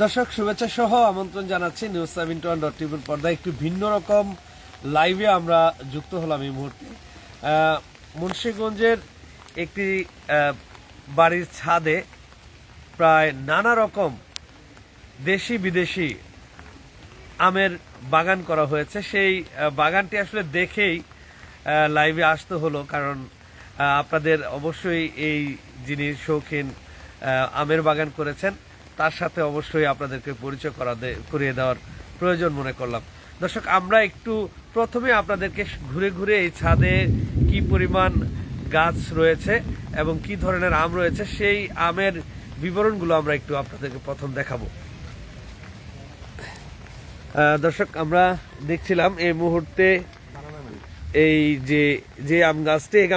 দর্শক, শুভেচ্ছা সহ আমন্ত্রণ জানাচ্ছি নিউজ সেভেন টু ডট টিভির পর্দায়। একটু ভিন্ন রকম লাইভে আমরা যুক্ত হলাম এই মুহূর্তে। মুন্সীগঞ্জের একটি বাড়ির ছাদে প্রায় নানা রকম দেশি বিদেশি আমের বাগান করা হয়েছে। সেই বাগানটি আসলে দেখেই লাইভে আসতে হলো কারণ আপনাদের অবশ্যই এই যিনি শৌখিন আমের বাগান করেছেন তার সাথে অবশ্যই আপনাদেরকে পরিচয় করা করিয়ে দেওয়ার প্রয়োজন মনে করলাম। দর্শক আমরা একটু প্রথমে আপনাদেরকে ঘুরে ঘুরে এই ছাদে কি পরিমাণ গাছ রয়েছে এবং কি ধরনের আম রয়েছে সেই আমের বিবরণগুলো আমরা একটু আপনাদেরকে প্রথম দেখাবো। দর্শক আমরা দেখছিলাম এই মুহূর্তে এই যে যে আম গাছটি এই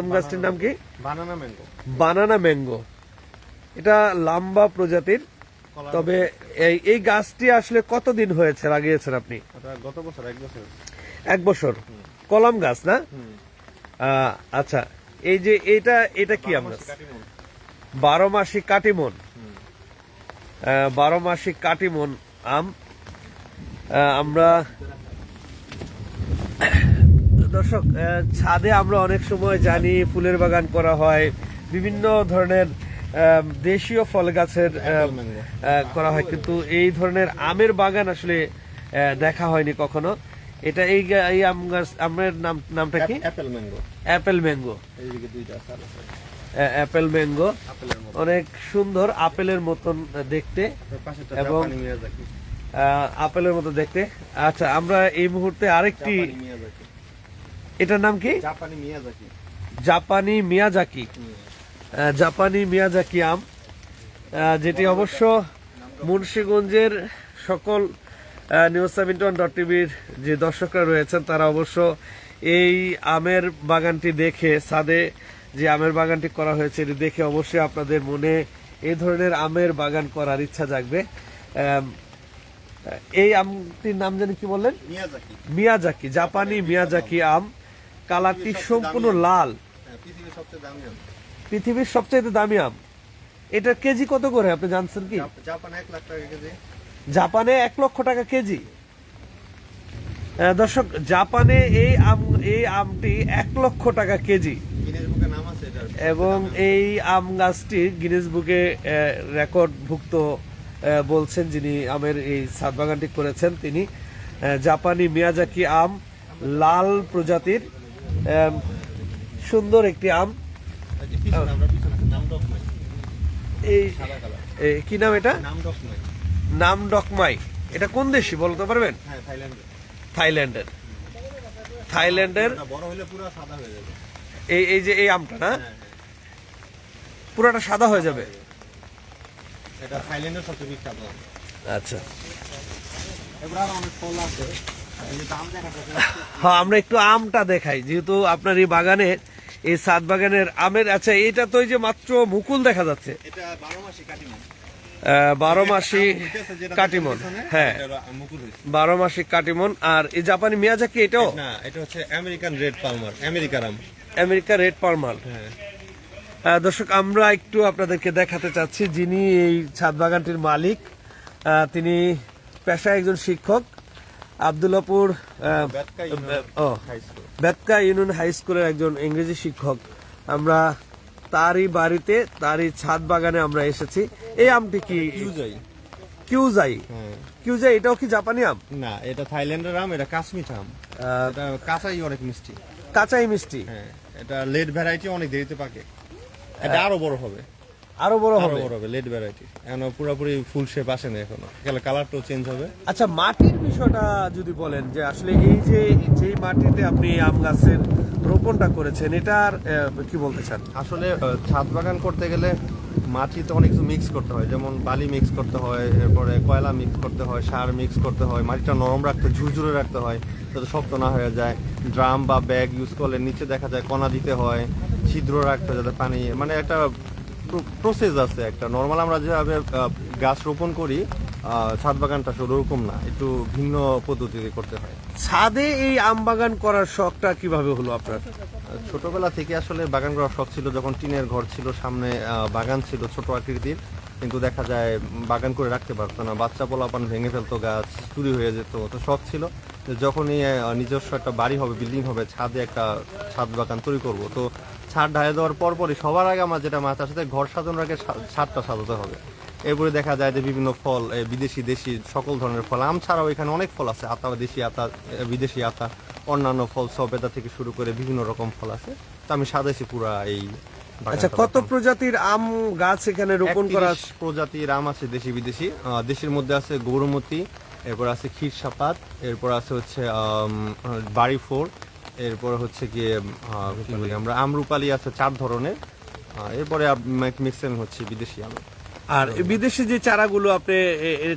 আম গাছটির নাম কি? Banana mango. Banana mango. এটা লম্বা প্রজাতির। তবে এই এই গাছটি আসলে কতদিন হয়েছে লাগিয়েছেন আপনি? গত বছর এক বছর। এক বছর? কলম গাছ না? আচ্ছা এই যে এটা এটা কি আম গাছ? বারো মাসি কাটিমন? বারো মাসি কাটিমন আম। আমরা দর্শক ছাদে আমরা অনেক সময় জানি ফুলের বাগান করা হয় বিভিন্ন ধরনের দেশীয় ফল গাছের। আহ, করা হয়। কিন্তু এই ধরনের আমের বাগান আসলে দেখা হয়নি কখনো। এটা এই এই আম গাছ আমের নাম নামটা কি? Apple mango. Apple mango. Apple mango. অনেক সুন্দর আপেলের মতন দেখতে। এবং- আপেলের মতো দেখতে। আচ্ছা আমরা এই মুহূর্তে আরেকটি এটার নাম কি? জাপানি মিয়াজাকি। জাপানি মিয়াজাকি। জাপানি মিয়াজাকি আম যেটি অবশ্য মুন্সীগঞ্জের সকল নিউজ সেভেন্টি ডট টিভির যে দর্শকরা রয়েছেন তারা অবশ্য এই আমের বাগানটি দেখে সাদে যে আমের বাগানটি করা হয়েছে এটি দেখে অবশ্যই আপনাদের মনে এই ধরনের আমের বাগান করার ইচ্ছা জাগবে। এই আমটির নাম জানি কি বললেন? মিয়াজাকি। জাপানি মিয়াজাকি আম। কালারটি সম্পূর্ণ লাল। হ্যাঁ, পৃথিবীর সবচেয়ে দামি আম। পৃথিবীর সবচেয়ে দামি আম। এটার কেজি কত করে? আপনি জানছেন কি? জাপ- জাপান এক লাখ টাকা কেজি। জাপানে এক লক্ষ টাকা কেজি। দর্শক জাপানে এই আম এই আমটি এক লক্ষ টাকা কেজি। এবং এই আম গাছটি গিনেস বুকে রেকর্ডভুক্ত বলছেন যিনি আমের এই সাত বাগানটি করেছেন তিনি জাপানি মিয়াজাকি আম লাল প্রজাতির সুন্দর একটি আম। এই কি নাম এটা? নাম ডকমাই। এটা কোন দেশি বলতে পারবেন? হ্যাঁ থাইল্যান্ডের। থাইল্যান্ডের। এই এই যে এই আমটা না? হ্যাঁ হ্যাঁ। পুরোটা সাদা হয়ে যাবে? এটা থাইল্যান্ডের সবচেয়ে বিখ্যাত আচ্ছা। হ্যাঁ আমরা একটু আমটা দেখাই। যেহেতু আপনার এই বাগানে এই সাত বাগানের আমের আচ্ছা এটা তো এই যে মাত্র মুকুল দেখা যাচ্ছে। বারো মাসি কাটিমন। হ্যাঁ। বারো মাসি কাটিমন আর এই জাপানি মিয়াজাকি এটাও? না এটা হচ্ছে আমেরিকান রেড পালমার আমেরিকার আম। আমেরিকা রেড পারমাল হ্যাঁ। দর্শক আমরা একটু আপনাদেরকে দেখাতে চাচ্ছি যিনি এই ছাদ বাগানটির মালিক তিনি পেশায় একজন শিক্ষক। আবদুল্লাপুর বেতকা ইউনিয়ন হাই স্কুলের একজন ইংরেজি শিক্ষক। আমরা তারই বাড়িতে তারই ছাদ বাগানে আমরা এসেছি। এই আমটি কি? ইউজাই কিউজাই? হ্যাঁ। কিউজাই এটাও কি জাপানি আম? না এটা থাইল্যান্ডের আম এটা কাশ্মীর আম। এটা কাঁচাই অনেক মিষ্টি। কাঁচাই মিষ্টি। হ্যাঁ এটা লেট ভ্যারাইটি অনেক দেরিতে পাকে। এটা আরও বড় হবে। আরও বড় হবে? বড় হবে লেট ভ্যারাইটি এখন পুরোপুরি ফুল শেপ আসে না এখনও গেলে কালারটাও চেঞ্জ হবে। আচ্ছা মাটির বিষয়টা যদি বলেন যে আসলে এই যে যেই মাটিতে আপনি আম গাছের রোপণটা করেছেন এটার কি বলতে চান? আসলে ছাদ বাগান করতে গেলে মাটিতে অনেক কিছু মিক্স করতে হয়। যেমন বালি মিক্স করতে হয় এরপরে কয়লা মিক্স করতে হয় সার মিক্স করতে হয় মাটিটা নরম রাখতে ঝুরঝুরে রাখতে হয় যাতে শক্ত না হয়ে যায়। ড্রাম বা ব্যাগ ইউজ করলে নিচে দেখা যায় কণা দিতে হয় ছিদ্র রাখতে হয় যাতে পানি মানে একটা প্রসেস আছে একটা। নর্মাল আমরা যেভাবে গাছ রোপণ করি ছাদ বাগানটা ওরকম না একটু ভিন্ন পদ্ধতিতে করতে হয়। ছাদে এই আম বাগান করার শখটা কীভাবে হলো আপনার? ছোটবেলা থেকে আসলে বাগান করার শখ ছিল যখন টিনের ঘর ছিল সামনে বাগান ছিল ছোট আকৃতির। কিন্তু দেখা যায় বাগান করে রাখতে পারতো না। বাচ্চা পোলাপান ভেঙে ফেলতো গাছ চুরি হয়ে যেত তো শখ ছিল। যখনই নিজস্ব একটা বাড়ি হবে বিল্ডিং হবে ছাদে একটা ছাদ বাগান তৈরি করব। তো ছাদ ঢালে দেওয়ার পর পরই সবার আগে আমার যেটা মাথার সাথে ঘর সাজানোর আগে ছাদটা সাজাতে হবে। এরপরে দেখা যায় যে বিভিন্ন ফল বিদেশি দেশি সকল ধরনের ফল আম ছাড়াও এখানে অনেক ফল আছে আতা দেশি আতা বিদেশি আতা অন্যান্য ফল সবেদা থেকে শুরু করে বিভিন্ন রকম ফল আছে। তো আমি সাজাইছি পুরা এই আচ্ছা কত প্রজাতির আম গাছ এখানে রোপণ করা আছে? প্রজাতির আম আছে দেশি বিদেশি। দেশের মধ্যে আছে গৌরমতি এরপর আছে ক্ষীর সাপাত এরপর আছে হচ্ছে বাড়ি ফোর এরপর হচ্ছে গিয়ে আমরা আমরুপালি আছে চার ধরনের। এরপরে মিক্সিং হচ্ছে বিদেশি আম। আর বিদেশি যে চারাগুলো আপনি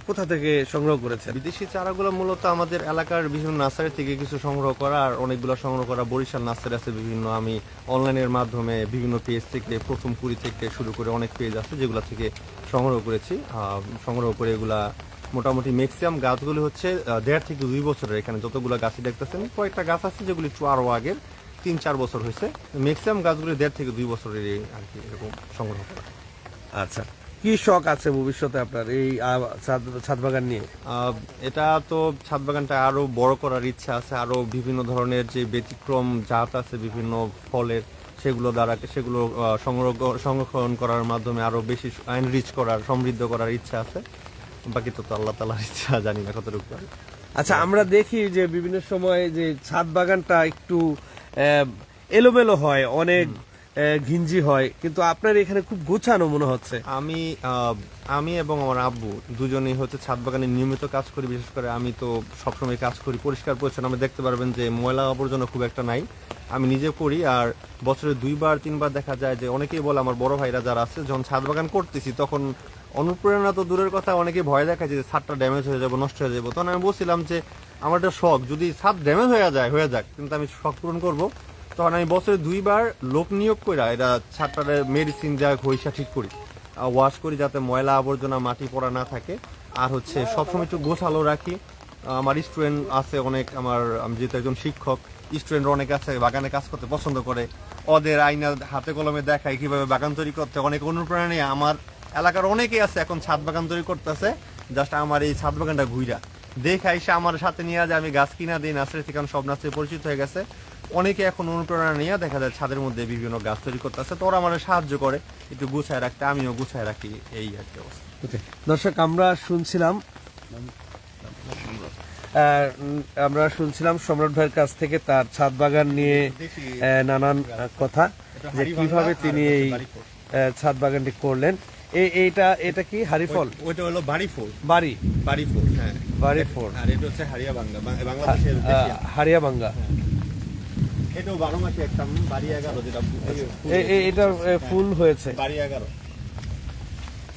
কোথা থেকে সংগ্রহ করেছেন? বিদেশি চারাগুলো মূলত আমাদের এলাকার বিভিন্ন নার্সারি থেকে কিছু সংগ্রহ করা আর অনেকগুলো সংগ্রহ করা বরিশাল নার্সারি আছে বিভিন্ন। আমি অনলাইনের মাধ্যমে বিভিন্ন পেজ থেকে প্রথম কুড়ি থেকে শুরু করে অনেক পেজ আছে যেগুলো থেকে সংগ্রহ করেছি। সংগ্রহ করে এগুলা মোটামুটি ম্যাক্সিমাম গাছগুলি হচ্ছে দেড় থেকে দুই বছরের। এখানে যতগুলো গাছই দেখতেছেন কয়েকটা গাছ আছে যেগুলি একটু আরও আগের তিন চার বছর হয়েছে। ম্যাক্সিমাম গাছগুলি দেড় থেকে দুই বছরের আর কি এরকম সংগ্রহ করা। আচ্ছা। কি শখ আছে ভবিষ্যতে আপনার এই ছাদ বাগান নিয়ে? এটা তো ছাদ বাগানটা আরও বড় করার ইচ্ছা আছে আরও বিভিন্ন ধরনের যে ব্যতিক্রম জাত আছে বিভিন্ন ফলের সেগুলো দ্বারা সেগুলো সংগ্রহ সংরক্ষণ করার মাধ্যমে আরও বেশি এনরিচ করার সমৃদ্ধ করার ইচ্ছা আছে। বাকি তো আল্লাহ তালার ইচ্ছা জানি না কতটুকু। আচ্ছা আমরা দেখি যে বিভিন্ন সময় যে ছাদ বাগানটা একটু এলোমেলো হয় অনেক ঘিঞ্জি হয়, কিন্তু আপনার এখানে খুব গোছানো মনে হচ্ছে। আমি আমি এবং আমার আব্বু দুজনেই হচ্ছে ছাদ বাগানে নিয়মিত কাজ করি, বিশেষ করে আমি তো সবসময় কাজ করি, পরিষ্কার পরিচ্ছন্ন। আপনি দেখতে পারবেন যে ময়লা আবর্জনা খুব একটা নাই, আমি নিজে করি। আর বছরে দুইবার, তিনবার দেখা যায় যে অনেকেই বলে, আমার বড় ভাইরা যারা আছে, যখন ছাদ বাগান করতেছি, তখন অনুপ্রেরণা তো দূরের কথা, অনেকেই ভয় দেখা যে ছাদটা ড্যামেজ হয়ে যাব, নষ্ট হয়ে যাব। তখন আমি বলছিলাম যে, আমার একটা শখ, যদি ছাদ ড্যামেজ হয়ে যায়, হয়ে যাক, কিন্তু আমি শখ পূরণ করব। তখন আমি বছরে দুইবার লোক নিয়োগ করে এটা ছাদটারে মেডিসিন যা হইসা ঠিক করি ওয়াশ করি যাতে ময়লা আবর্জনা মাটি পড়া না থাকে। আর হচ্ছে সবসময় একটু গোছালো রাখি। আমার স্টুডেন্ট আছে অনেক, আমার, আমি যেহেতু একজন শিক্ষক স্টুডেন্ট অনেক আছে, বাগানে কাজ করতে পছন্দ করে। ওদের আইনা হাতে কলমে দেখায় কীভাবে বাগান তৈরি করতে অনেক অনুপ্রেরণা আমার এলাকার অনেকেই আছে, এখন ছাদ বাগান তৈরি করতেছে। জাস্ট আমার এই ছাদ বাগানটা ঘুইরা। দেখে এসে আমার সাথে নিয়ে যায় আমি গাছ কিনা দিই নার্সারি থেকে সব নার্সারি পরিচিত হয়ে গেছে। অনেকে এখন অনুপ্রেরণা নিয়ে দেখা যায় ছাদের মধ্যে বিভিন্ন গাছ তৈরি করতেছে। তো ওরা আমার সাহায্য করে একটু গুছায় রাখতে আমিও গুছায় রাখি এই আর কি অবস্থা। দর্শক আমরা শুনছিলাম আমরা শুনছিলাম সম্রাট ভাইয়ের কাছ থেকে তার ছাদ বাগান নিয়ে নানান কথা যে কীভাবে তিনি এই ছাদ বাগানটি করলেন। এই এইটা এটা কি হারিফল ওইটা হলো বাড়ি ফুল। বাড়ি। বাড়ি ফুল হ্যাঁ। বাড়ি ফোর। আর এটা হচ্ছে হারিয়া বাংলা বাংলাদেশের দেশীয়। হারিয়াবাঙ্গা এটাও বারো মাসে একটা বাড়ি এগারো যেটা এ- এটা ফুল হয়েছে। বাড়ি এগারো।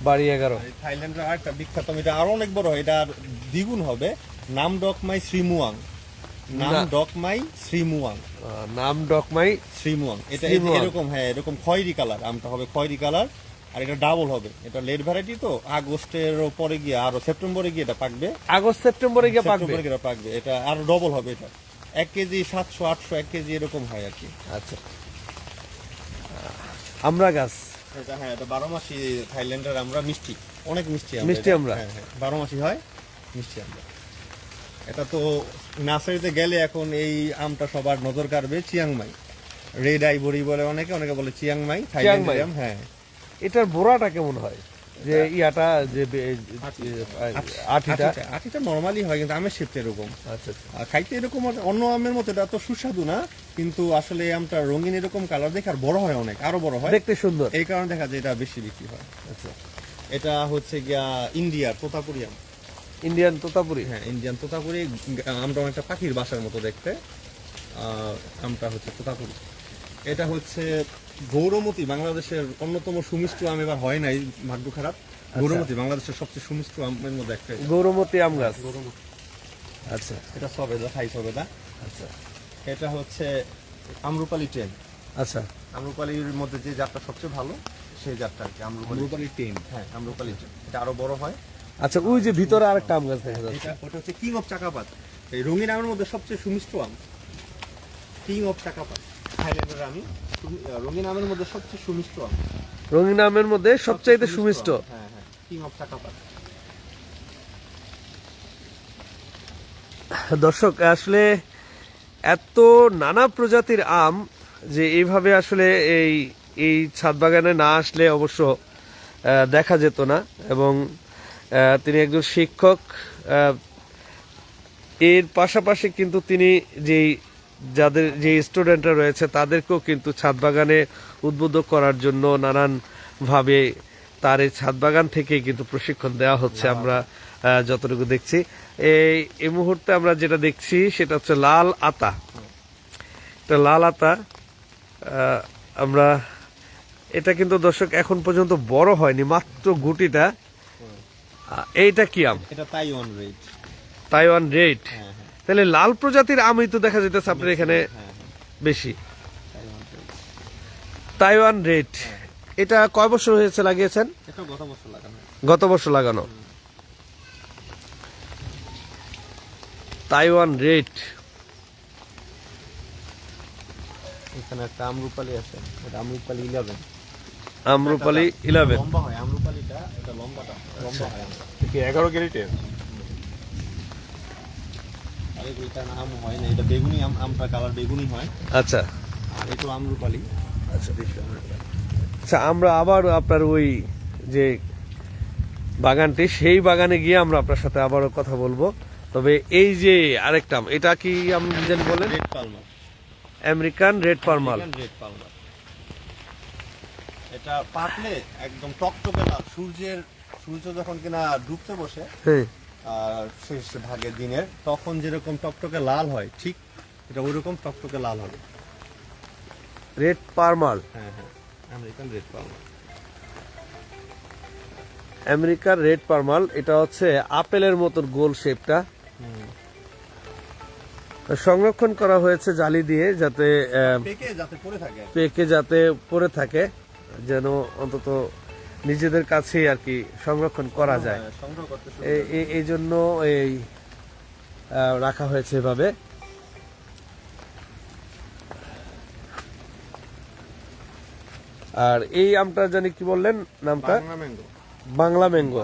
বাড়ি এগারো। থাইল্যান্ডের আরেকটা বিখ্যাত এটা আরও অনেক বড় হয়, এটা দ্বিগুণ হবে। নাম ডকমাই শ্রীমুয়াং। নাম। ডকমাই শ্রীমুয়াং। নাম ডকমাই শ্রীমুয়াং। এটা। এরকম হ্যাঁ এরকম খয়েরি কালার আমটা হবে খয়েরি কালার। আর এটা ডাবল হবে। এটা লেট ভ্যারাইটি তো আগস্টের পরে গিয়ে আরও সেপ্টেম্বরে গিয়ে এটা পাকবে। আগস্ট সেপ্টেম্বরে গিয়ে পাকবে? এটা পাকবে। এটা আরও ডবল হবে এটা। এক কেজি সাতশো আটশো এক কেজি এরকম হয় আর কি। আচ্ছা। আমরা গাছ। এটা হ্যাঁ এটা বারো মাসি থাইল্যান্ডের আমরা মিষ্টি। অনেক মিষ্টি মিষ্টি আমরা? হ্যাঁ হ্যাঁ বারো মাসি হয় মিষ্টি আমরা। এটা তো নার্সারিতে গেলে এখন এই আমটা সবার নজর কাড়বে চিয়াংমাই। রেড আইভরি বলে অনেকে অনেকে বলে চিয়াংমাই। থাইল্যান্ডের আম হ্যাঁ। এটার বোড়াটা কেমন হয়? যে ইয়াটা যে আঠিটা। আটিটা আটিটা নর্মালি হয় কিন্তু আমের শেপটা এরকম। আচ্ছা আচ্ছা। খাইতে এরকম অন্য আমের মতো এটা তো সুস্বাদু না কিন্তু আসলে আমটা রঙিন এরকম কালার দেখে আর বড় হয় অনেক আরও বড় হয়। দেখতে সুন্দর। এই কারণে দেখা যায় এটা বেশি বিক্রি হয়। আচ্ছা। এটা হচ্ছে গিয়া ইন্ডিয়ার তোতাপুরি আম। ইন্ডিয়ান তোতাপুরি? হ্যাঁ ইন্ডিয়ান তোতাপুরি আমটা অনেকটা পাখির বাসার মতো দেখতে। আহ, আমটা হচ্ছে তোতাপুরি। এটা হচ্ছে গৌরমতি বাংলাদেশের অন্যতম সুমিষ্ট আম এবার হয় নাই ভাগ্য খারাপ। গৌরমতি বাংলাদেশের সবচেয়ে সুমিষ্ট আমের মধ্যে একটা। গৌরমতি আম গাছ। আচ্ছা। এটা সবেদা থাই সবেদা আচ্ছা। এটা হচ্ছে আমরুপালি টেন আচ্ছা। আমরুপালির মধ্যে যে জাতটা সবচেয়ে ভালো সেই জাতটা আর কি আমরুপালি। টেন হ্যাঁ আমরুপালি টেন এটা আরও বড় হয়। আচ্ছা ওই যে ভিতরে আরেকটা আম গাছ দেখা যাচ্ছে। এটা ওটা হচ্ছে কিং অফ চাকাপাত। এই রঙিন আমের মধ্যে সবচেয়ে সুমিষ্ট আম। King of চাকাপাত। থাইল্যান্ডের আমি। রঙিন আমের মধ্যে সবচেয়ে সুমিষ্ট রঙিন আমের মধ্যে সবচাইতে সুমিষ্ট হ্যাঁ হ্যাঁ কিং অফ চাকাপাত দর্শক আসলে এত নানা প্রজাতির আম যে এইভাবে আসলে এই এই ছাদ বাগানে না আসলে অবশ্য দেখা যেত না। এবং তিনি একজন শিক্ষক আহ, এর পাশাপাশি কিন্তু তিনি যেই যাদের যে স্টুডেন্টরা রয়েছে তাদেরকেও কিন্তু ছাদ বাগানে উদ্বুদ্ধ করার জন্য নানানভাবে তার এই ছাদ বাগান থেকেই কিন্তু প্রশিক্ষণ দেওয়া হচ্ছে আমরা যতটুকু দেখছি। এই এই মুহূর্তে আমরা যেটা দেখছি সেটা হচ্ছে লাল আতা। এটা লাল আতা আমরা এটা কিন্তু দর্শক এখন পর্যন্ত বড় হয়নি মাত্র গুটিটা। এইটা কি আম? এটা তাইওয়ান রেড তাইওয়ান রেড হ্যাঁ। তাহলে লাল প্রজাতির আমই তো দেখা যেতেছে আপনার এখানে হ্যাঁ হ্যাঁ। বেশি। Taiwan red. এটা কয় বছর হয়েছে লাগিয়েছেন? গত বছর লাগানো। Taiwan red. এখানে একটা আমরুপালি আছে। এটা আমরুপালি ইলেভেন আমরুপালি ইলেভেন লম্বা হয়। আমরুপালিটা এটা লম্বাটা লম্বা হয়। এগারো ক্যারেটের? আর আম হয় না এটা বেগুনি আম আমটা কালার বেগুনি হয়। আচ্ছা। আর এটা আমরুপালি। আচ্ছা আচ্ছা আমরা আবার আপনার ওই যে বাগানটি সেই বাগানে গিয়ে আমরা আপনার সাথে আবারও কথা বলব। তবে এই যে আরেকটা এটা কি আপনি জানি বলেন? Red palmer American red palmer red palmer এটা পাকলে একদম টকটকে লাল সূর্যের সূর্য যখন কিনা ডুবতে বসে হ্যাঁ। শেষ ভাগে দিনের তখন যেরকম টকটকে লাল হয় ঠিক এটা ওইরকম টকটকে লাল হবে। রেড পারমাল হ্যাঁ হ্যাঁ আমেরিকান রেড পালমার আমেরিকার রেড পারমাল এটা হচ্ছে আপেলের মতন গোল শেপটা। সংরক্ষণ করা হয়েছে জালি দিয়ে যাতে পেকে যাতে পড়ে থাকে। পেকে যাতে পড়ে থাকে যেন অন্তত নিজেদের কাছেই আর কি সংরক্ষণ করা যায়। হ্যাঁ, এই জন্য এই রাখা হয়েছে এভাবে। আর এই আমটা জানি কি বললেন নামটা? Bangla mango.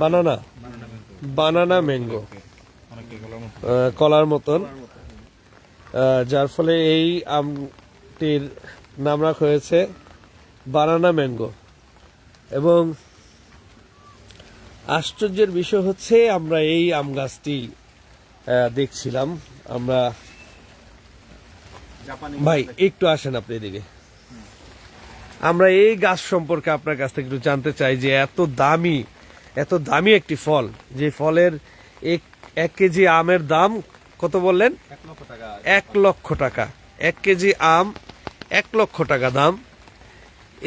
Banana banana. Mango. কলার মতন। আহ, যার ফলে এই আমটির নাম রাখা হয়েছে বানানা ম্যাঙ্গো। এবং আশ্চর্যের বিষয় হচ্ছে আমরা এই আম গাছটি দেখছিলাম। আমরা ভাই একটু আসেন আপনি এদিকে। আমরা এই গাছ সম্পর্কে আপনার কাছ থেকে একটু জানতে চাই যে এত দামি এত দামি একটি ফল যে ফলের এক এক কেজি আমের দাম কত বললেন? এক লক্ষ টাকা। এক লক্ষ টাকা। এক কেজি আম এক লক্ষ টাকা দাম।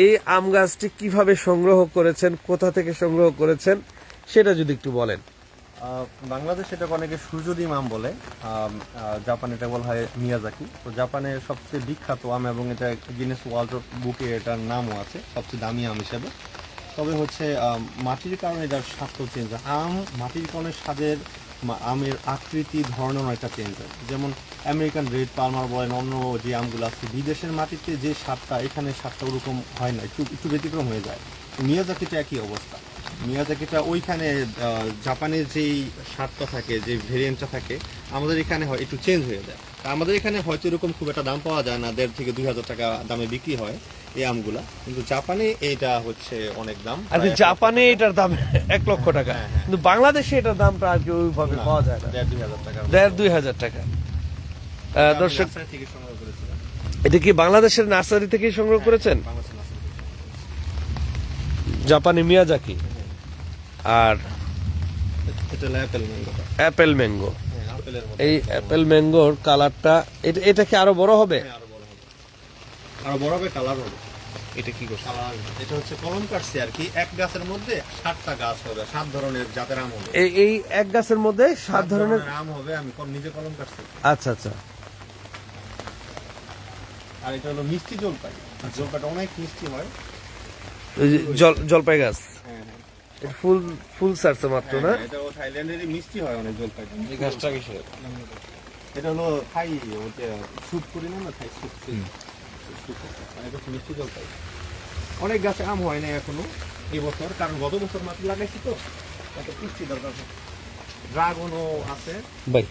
এই আম গাছটি কীভাবে সংগ্রহ করেছেন, কোথা থেকে সংগ্রহ করেছেন, সেটা যদি একটু বলেন। বাংলাদেশে এটাকে অনেকে সূর্যডিম আম বলে। জাপানে এটা বলা হয় মিয়াজাকি। তো জাপানের সবচেয়ে বিখ্যাত আম এবং এটা গিনেস ওয়ার্ল্ড বুকে এটার নামও আছে, সবচেয়ে দামি আম হিসেবে। তবে হচ্ছে মাটির কারণে এটার স্বাস্থ্য চেঞ্জ আম মাটির কারণে স্বাদের আমের আকৃতি ধরনের একটা চেঞ্জ হয় যেমন আমেরিকান রেড পালমার বলেন, অন্য যে আমগুলো আছে, বিদেশের মাটিতে যে স্বাদটা এখানে স্বাদটা ওরকম হয় না, একটু একটু ব্যতিক্রম হয়ে যায়। মিয়াজাকিটা একই অবস্থা। মিয়াজাকিটা ওইখানে জাপানের যেই স্বাদটা থাকে যে ভেরিয়েন্টটা থাকে আমাদের এখানে হয় একটু চেঞ্জ হয়ে যায়। তা আমাদের এখানে হয়তো এরকম খুব একটা দাম পাওয়া যায় না দেড় থেকে দুই হাজার টাকা দামে বিক্রি হয় এই আমগুলা। কিন্তু জাপানে এইটা হচ্ছে অনেক দাম আর জাপানে এটার দাম এক লক্ষ টাকা। হ্যাঁ, হ্যাঁ। কিন্তু বাংলাদেশে এটার দামটা আর কি ওইভাবে পাওয়া যায় না। দেড় দুই হাজার টাকা। দেড় দুই হাজার টাকা। দর্শক এটা কি বাংলাদেশের নার্সারি থেকে সংগ্রহ করেছেন? বাংলাদেশের নার্সারি জাপানি মিয়াজাকি। আর এটা হলো অ্যাপেল ম্যাঙ্গো এই অ্যাপেল ম্যাঙ্গোর কালারটা এটা এটা কি আরও বড় হবে? হ্যাঁ, আরও বড় হবে। আরও বড় হবে কালার হবে। এটা কি করছে? কালার এটা হচ্ছে কলম কাটছে আর কি এক গাছের মধ্যে সাতটা গাছ হবে সাত ধরনের জাতের আম হবে। এই এই এক গাছের মধ্যে সাত ধরনের আম হবে আমি নিজে কলম কাটছি। আচ্ছা আচ্ছা। আর এটা হলো মিষ্টি জলপাই। জলপাইটা অনেক মিষ্টি হয়। জল জলপাই গাছ। ফুল ফুল সারছে মাত্র না? হ্যাঁ, এটা ও থাইল্যান্ডেরই মিষ্টি হয় অনেক জলপাইটা এই গাছটা কিসের? এটা হলো থাই ওটা স্যুপ করি না না থাই স্যুপ এটা মিষ্টি জলপাই অনেক গাছে আম হয় না এখনও। এবছর কারণ গত বছর মাত্র লাগাইছি তো এত পুষ্টি দরকার ড্রাগনও আছে। ভাই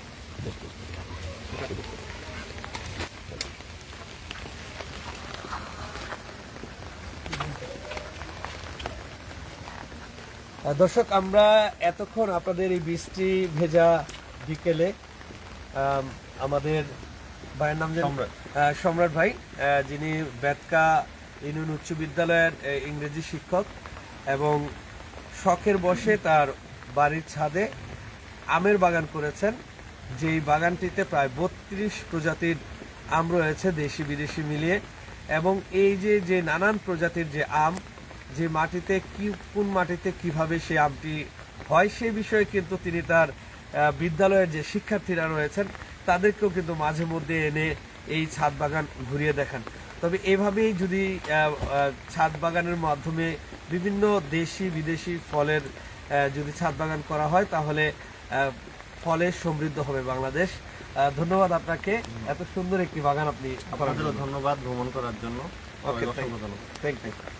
দর্শক আমরা এতক্ষণ আপনাদের এই বৃষ্টি ভেজা বিকেলে আমাদের ভাইয়ের নাম? সম্রাট। সম্রাট ভাই যিনি বেতকা ইউনিয়ন উচ্চ বিদ্যালয়ের ইংরেজি শিক্ষক এবং শখের বসে তার বাড়ির ছাদে আমের বাগান করেছেন যেই বাগানটিতে প্রায় বত্রিশ প্রজাতির আম রয়েছে দেশি বিদেশি মিলিয়ে এবং এই যে যে নানান প্রজাতির যে আম যে মাটিতে কি কোন মাটিতে কীভাবে সে আমটি হয় সেই বিষয়ে কিন্তু তিনি তার বিদ্যালয়ের যে শিক্ষার্থীরা রয়েছেন তাদেরকেও কিন্তু মাঝে মধ্যে এনে এই ছাদ বাগান ঘুরিয়ে দেখান। তবে এভাবেই যদি ছাদ বাগানের মাধ্যমে বিভিন্ন দেশি বিদেশি ফলের যদি ছাদ বাগান করা হয় তাহলে আহ, ফলে সমৃদ্ধ হবে বাংলাদেশ। ধন্যবাদ আপনাকে। এত সুন্দর একটি বাগান আপনি আপনাদেরও ধন্যবাদ ভ্রমণ করার জন্য। থ্যাংক সবাইকে